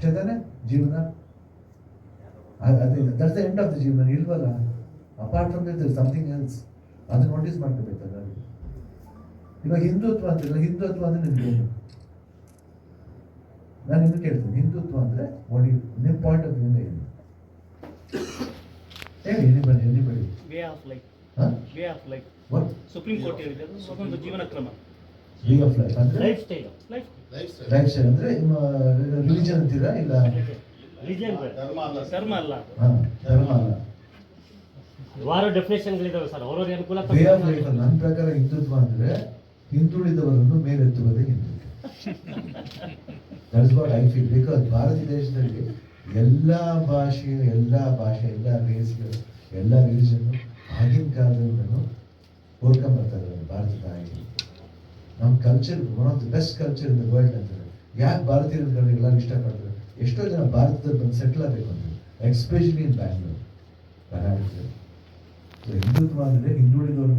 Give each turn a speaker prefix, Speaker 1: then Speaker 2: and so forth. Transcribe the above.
Speaker 1: ಅಷ್ಟೇ ತಾನೇ ಜೀವನ. ಅದು ಅದೇ that's the end of the ಜೀವನ ಇಲ್ವಲ್ಲ? Apart from this something else ಅದನ್ನ ನೋಟಿಸ್ ಮಾಡ್ಕೋಬೇಕಲ್ಲ ಇವಾಗ ಹಿಂದುತ್ವ ಅಂತಿಲ್ಲ ಹಿಂದುತ್ವ ಅಂದ್ರೆ ನಿಮ್ಗೇನು ನಾನು ನಿಮ್ಗೆ ಕೇಳ್ತೀನಿ ಹಿಂದುತ್ವ ಅಂದ್ರೆ ಒಡಿ ನಿಮ್ಮ ಪಾಯಿಂಟ್ ಆಫ್ ವ್ಯೂನ ಏನು? ಹೇಳಿ ಎಲ್ಲಿ ಬೇಡ
Speaker 2: way of life way of life supreme court ಹೇಳಿದೆ ಅದು ಜೀವನ ಕ್ರಮ.
Speaker 1: ವೇ ಆಫ್ ಲೈಫ್ ಅಂದ್ರೆ?
Speaker 2: Lifestyle life
Speaker 1: lifestyle ಅಂದ್ರೆ ನಿಮ್ಮ ರಿಲಿಜನ್ ಅಂತೀರಾ ಇಲ್ಲ?
Speaker 2: ರಿಲಿಜನ್ ಧರ್ಮ ಅಲ್ಲ ಅದು.
Speaker 1: ಹಾ ಧರ್ಮ ಅಲ್ಲ.
Speaker 3: ಹಲವಾರು ಡೆಫಿನೇಷನ್ಗಳಿದಾವೆ ಸರ್. ಅವ್ರವ್ರ ಅನುಕೂಲ
Speaker 1: ವೇ ಆಫ್ ಲೈಫ್ ನನ್ನ ಪ್ರಕಾರ ಹಿಂದುತ್ವ ಅಂದ್ರೆ ಹಿಂದುಳಿದವರನ್ನು ಮೇಲೆತ್ತುವುದೇ Hindutva. That's what I feel because Bharat ದೇಶದಲ್ಲಿ ಎಲ್ಲ ಭಾಷೆ ಎಲ್ಲ ಭಾಷೆ ಎಲ್ಲ ರೇಸ್ಗಳು ಎಲ್ಲ ರಿಲಿಜನ್ ಆಗಿನ ಕಾಲದಿಂದಲೂ ಆಗಿ ನಮ್ಮ culture one of the best culture in the world ಅಂತಾರೆ ಯಾಕೆ ಭಾರತೀಯರು ಕಂಡು ಎಲ್ಲರೂ ಇಷ್ಟಪಡ್ತಾರೆ? ಎಷ್ಟೋ ಜನ ಭಾರತದಲ್ಲಿ ಬಂದು ಸೆಟ್ಲ್ ಆಗಬೇಕು ಅಂತಾರೆ ಎಕ್ಸ್ಪೆಷಲಿ ಇನ್ ಬ್ಯಾಂಗ್ಳೂರ್ ಕರ್ನಾಟಕದಲ್ಲಿ ಸೊ ಹಿಂದುತ್ವ ಅಂದರೆ ಹಿಂದುಳಿದವ್ರ